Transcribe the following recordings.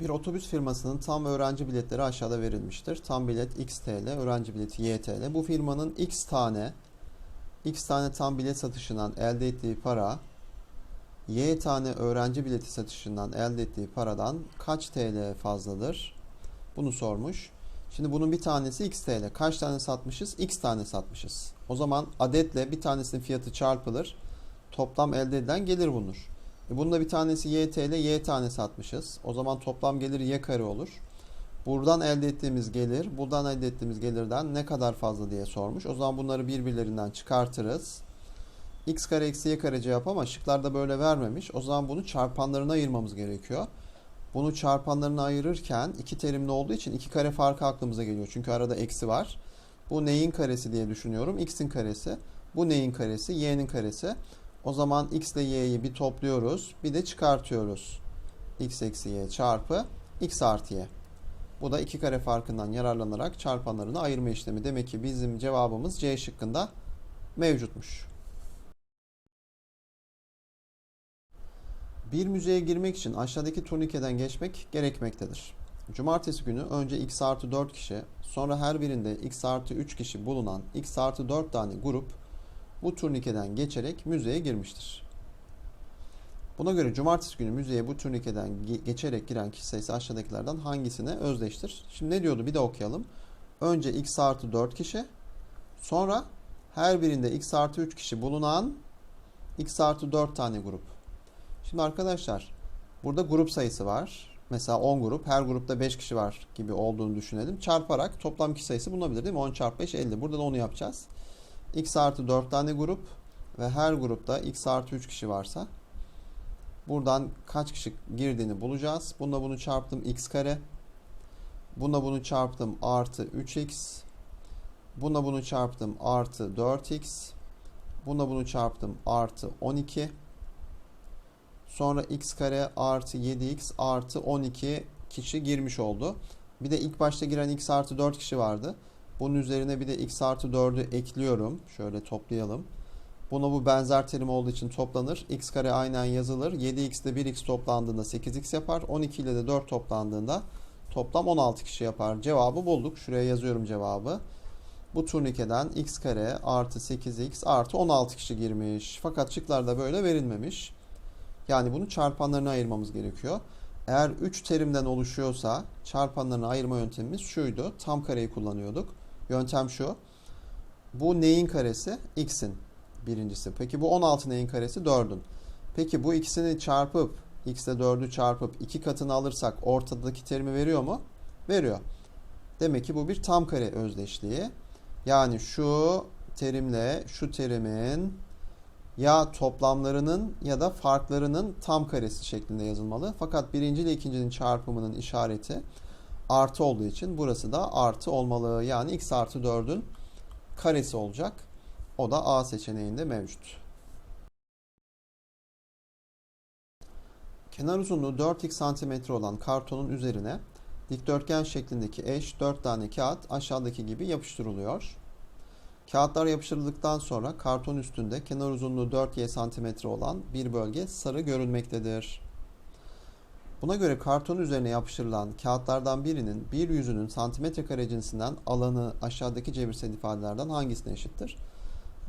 Bir otobüs firmasının tam öğrenci biletleri aşağıda verilmiştir. Tam bilet X TL, öğrenci bileti Y TL. Bu firmanın X tane X tane tam bilet satışından elde ettiği para Y tane öğrenci bileti satışından elde ettiği paradan kaç TL fazladır? Bunu sormuş. Şimdi bunun bir tanesi X TL. Kaç tane satmışız? X tane satmışız. O zaman adetle bir tanesinin fiyatı çarpılır. Toplam elde edilen gelir bulunur. E bunda bir tanesi Y TL, Y tane satmışız. O zaman toplam gelir Y kare olur. Buradan elde ettiğimiz gelir, buradan elde ettiğimiz gelirden ne kadar fazla diye sormuş. O zaman bunları birbirlerinden çıkartırız. X kare eksi Y kare cevap ama şıklarda böyle vermemiş. O zaman bunu çarpanlarına ayırmamız gerekiyor. Bunu çarpanlarına ayırırken iki terimli olduğu için iki kare farkı aklımıza geliyor. Çünkü arada eksi var. Bu neyin karesi diye düşünüyorum. X'in karesi. Bu neyin karesi? Y'nin karesi. O zaman x ile y'yi bir topluyoruz. Bir de çıkartıyoruz. x eksi y çarpı x artı y. Bu da iki kare farkından yararlanarak çarpanlarını ayırma işlemi. Demek ki bizim cevabımız C şıkkında mevcutmuş. Bir müzeye girmek için aşağıdaki turnikeden geçmek gerekmektedir. Cumartesi günü önce x artı 4 kişi, sonra her birinde x artı 3 kişi bulunan x artı 4 tane grup bu turnikeden geçerek müzeye girmiştir. Buna göre cumartesi günü müzeye bu turnikeden ge- geçerek giren kişi sayısı aşağıdakilerden hangisine özdeştir? Şimdi ne diyordu bir de okuyalım. Önce x artı 4 kişi, sonra her birinde x artı 3 kişi bulunan x artı 4 tane grup. Şimdi arkadaşlar burada grup sayısı var. Mesela 10 grup, her grupta 5 kişi var gibi olduğunu düşünelim. Çarparak toplam kişi sayısı bulunabilir değil mi? 10 çarpı 5 50. Burada da onu yapacağız. X artı 4 tane grup ve her grupta x artı 3 kişi varsa buradan kaç kişi girdiğini bulacağız. Bununla bunu çarptım x kare. Bununla bunu çarptım artı 3x. Bununla bunu çarptım artı 4x. Bununla bunu çarptım artı 12. Sonra x kare artı 7x artı 12 kişi girmiş oldu. Bir de ilk başta giren x artı 4 kişi vardı. Bunun üzerine bir de x artı 4'ü ekliyorum. Şöyle toplayalım. Buna bu benzer terim olduğu için toplanır. x kare aynen yazılır. 7x ile 1x toplandığında 8x yapar. 12 ile de 4 toplandığında toplam 16 kişi yapar. Cevabı bulduk. Şuraya yazıyorum cevabı. Bu turnikeden x kare artı 8x artı 16 kişi girmiş. Fakat şıklarda böyle verilmemiş. Yani bunu çarpanlarına ayırmamız gerekiyor. Eğer 3 terimden oluşuyorsa çarpanlarını ayırma yöntemimiz şuydu. Tam kareyi kullanıyorduk. Yöntem şu. Bu neyin karesi? X'in birincisi. Peki bu 16 neyin karesi? 4'ün. Peki bu ikisini çarpıp x ile 4'ü çarpıp iki katını alırsak ortadaki terimi veriyor mu? Veriyor. Demek ki bu bir tam kare özdeşliği. Yani şu terimle şu terimin ya toplamlarının ya da farklarının tam karesi şeklinde yazılmalı. Fakat birinci ile ikincinin çarpımının işareti artı olduğu için burası da artı olmalı. Yani x artı 4'ün karesi olacak. O da A seçeneğinde mevcut. Kenar uzunluğu 4x santimetre olan kartonun üzerine dikdörtgen şeklindeki eş 4 tane kağıt aşağıdaki gibi yapıştırılıyor. Kağıtlar yapıştırıldıktan sonra karton üstünde kenar uzunluğu 4y santimetre olan bir bölge sarı görünmektedir. Buna göre karton üzerine yapıştırılan kağıtlardan birinin bir yüzünün santimetre kare cinsinden alanı aşağıdaki cebirsel ifadelerden hangisine eşittir?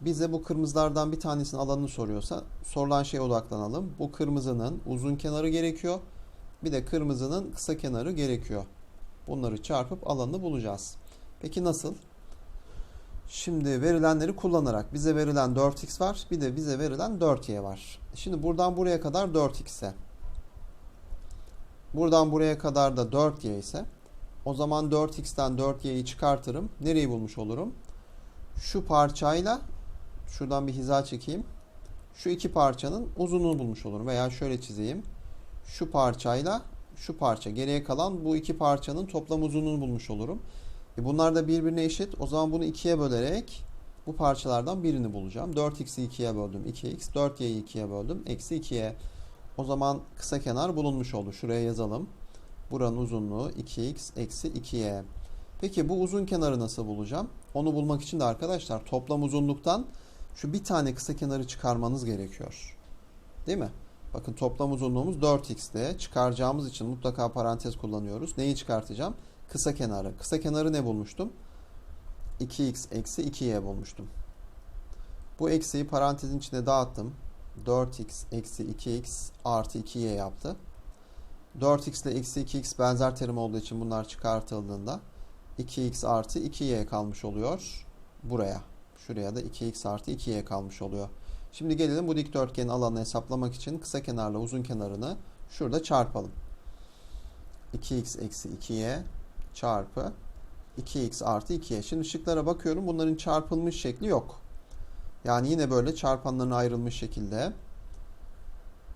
Bize bu kırmızılardan bir tanesinin alanını soruyorsa sorulan şeye odaklanalım. Bu kırmızının uzun kenarı gerekiyor. Bir de kırmızının kısa kenarı gerekiyor. Bunları çarpıp alanını bulacağız. Peki nasıl? Şimdi verilenleri kullanarak bize verilen 4x var. Bir de bize verilen 4y var. Şimdi buradan buraya kadar 4x'e. Buradan buraya kadar da 4y ise o zaman 4x'ten 4y'yi çıkartırım. Nereyi bulmuş olurum? Şu parçayla şuradan bir hiza çekeyim. Şu iki parçanın uzunluğunu bulmuş olurum. Veya şöyle çizeyim. Şu parçayla şu parça. Geriye kalan bu iki parçanın toplam uzunluğunu bulmuş olurum. E bunlar da birbirine eşit. O zaman bunu ikiye bölerek bu parçalardan birini bulacağım. 4x'i 2'ye böldüm 2x. 4y'yi 2'ye böldüm. Eksi 2y. O zaman kısa kenar bulunmuş oldu. Şuraya yazalım. Buranın uzunluğu 2x eksi 2y. Peki bu uzun kenarı nasıl bulacağım? Onu bulmak için de arkadaşlar toplam uzunluktan şu bir tane kısa kenarı çıkarmanız gerekiyor. Değil mi? Bakın toplam uzunluğumuz 4x'ti. Çıkaracağımız için mutlaka parantez kullanıyoruz. Neyi çıkartacağım? Kısa kenarı. Kısa kenarı ne bulmuştum? 2x eksi 2y bulmuştum. Bu eksiyi parantezin içine dağıttım. 4x eksi 2x artı 2y yaptı. 4x ile eksi 2x benzer terim olduğu için bunlar çıkartıldığında 2x artı 2y kalmış oluyor buraya. Şuraya da 2x artı 2y kalmış oluyor. Şimdi gelelim bu dikdörtgenin alanını hesaplamak için kısa kenarla uzun kenarını şurada çarpalım. 2x eksi 2y çarpı 2x artı 2y. Şimdi şıklara bakıyorum. Bunların çarpılmış şekli yok. Yani yine böyle çarpanların ayrılmış şekilde.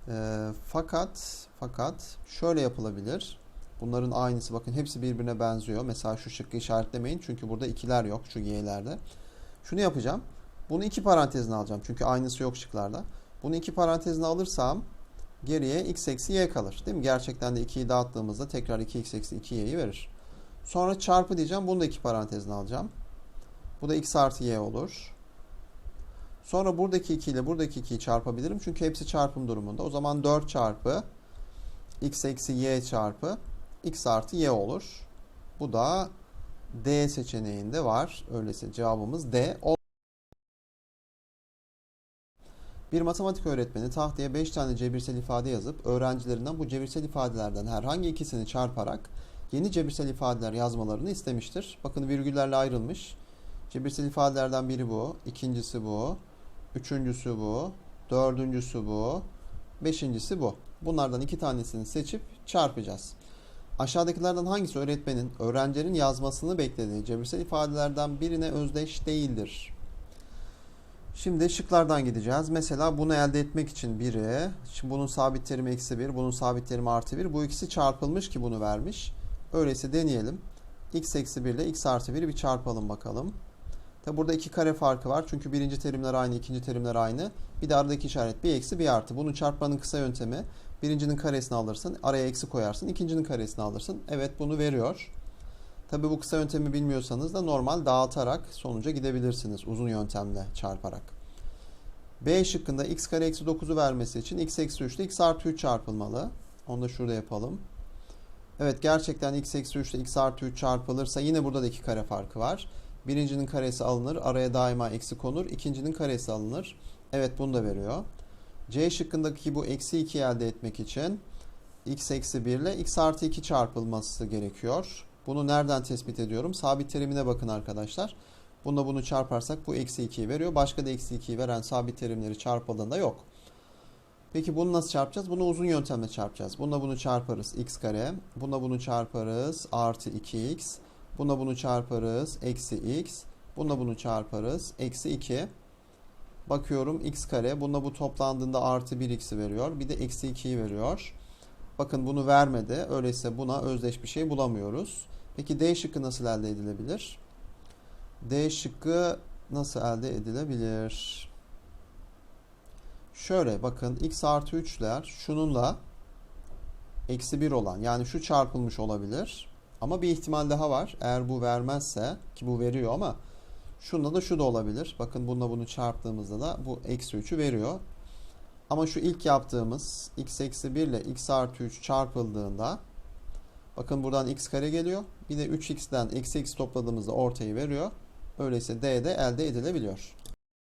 Ee, fakat fakat şöyle yapılabilir. Bunların aynısı bakın hepsi birbirine benziyor. Mesela şu şıkkı işaretlemeyin çünkü burada ikiler yok şu y'lerde. Şunu yapacağım. Bunu iki parantezine alacağım. Çünkü aynısı yok şıklarda. Bunu iki parantezine alırsam geriye x eksi y kalır. Değil mi? Gerçekten de 2'yi dağıttığımızda tekrar 2x eksi 2y'yi verir. Sonra çarpı diyeceğim. Bunu da iki parantezine alacağım. Bu da x artı y olur. Sonra buradaki 2 ile buradaki 2'yi çarpabilirim. Çünkü hepsi çarpım durumunda. O zaman 4 çarpı x eksi y çarpı x artı y olur. Bu da D seçeneğinde var. Öyleyse cevabımız D. Bir matematik öğretmeni tahtaya 5 tane cebirsel ifade yazıp öğrencilerinden bu cebirsel ifadelerden herhangi ikisini çarparak yeni cebirsel ifadeler yazmalarını istemiştir. Bakın virgüllerle ayrılmış. Cebirsel ifadelerden biri bu, ikincisi bu, üçüncüsü bu, dördüncüsü bu, beşincisi bu. Bunlardan iki tanesini seçip çarpacağız. Aşağıdakilerden hangisi öğretmenin öğrencilerin yazmasını beklediği cebirsel ifadelerden birine özdeş değildir? Şimdi şıklardan gideceğiz. Mesela bunu elde etmek için biri, şimdi bunun sabit terimi eksi 1, bunun sabit terimi artı 1. Bu ikisi çarpılmış ki bunu vermiş. Öyleyse deneyelim. x eksi 1 ile x artı 1'i bir çarpalım bakalım. Tabi burada iki kare farkı var. Çünkü birinci terimler aynı, ikinci terimler aynı. Bir de aradaki işaret bir eksi bir artı. Bunu çarpmanın kısa yöntemi. Birincinin karesini alırsın, araya eksi koyarsın. ikincinin karesini alırsın. Evet bunu veriyor. Tabi bu kısa yöntemi bilmiyorsanız da normal dağıtarak sonuca gidebilirsiniz. Uzun yöntemle çarparak. B şıkkında x kare eksi 9'u vermesi için x eksi 3 ile x artı 3 çarpılmalı. Onu da şurada yapalım. Evet gerçekten x eksi 3 ile x artı 3 çarpılırsa yine burada da iki kare farkı var. Birincinin karesi alınır. Araya daima eksi konur. İkincinin karesi alınır. Evet bunu da veriyor. C şıkkındaki bu eksi 2'yi elde etmek için x eksi 1 ile x artı 2 çarpılması gerekiyor. Bunu nereden tespit ediyorum? Sabit terimine bakın arkadaşlar. Bununla bunu çarparsak bu eksi 2'yi veriyor. Başka da eksi 2'yi veren sabit terimleri çarpıldığında yok. Peki bunu nasıl çarpacağız? Bunu uzun yöntemle çarpacağız. Bununla bunu çarparız x kare. Bununla bunu çarparız artı 2x. Bununla bunu çarparız eksi x. Bununla bunu çarparız eksi 2. Bakıyorum x kare. Bununla bu toplandığında artı 1x'i veriyor. Bir de eksi 2'yi veriyor. Bakın bunu vermedi. Öyleyse buna özdeş bir şey bulamıyoruz. Peki D şıkkı nasıl elde edilebilir? D şıkkı nasıl elde edilebilir? Şöyle bakın x artı 3'ler şununla eksi 1 olan yani şu çarpılmış olabilir. Ama bir ihtimal daha var. Eğer bu vermezse ki bu veriyor ama şunda da şu da olabilir. Bakın bununla bunu çarptığımızda da bu eksi 3'ü veriyor. Ama şu ilk yaptığımız x eksi 1 ile x artı 3 çarpıldığında bakın buradan x kare geliyor. Bir de 3x'ten eksi x topladığımızda ortayı veriyor. Öyleyse D de elde edilebiliyor.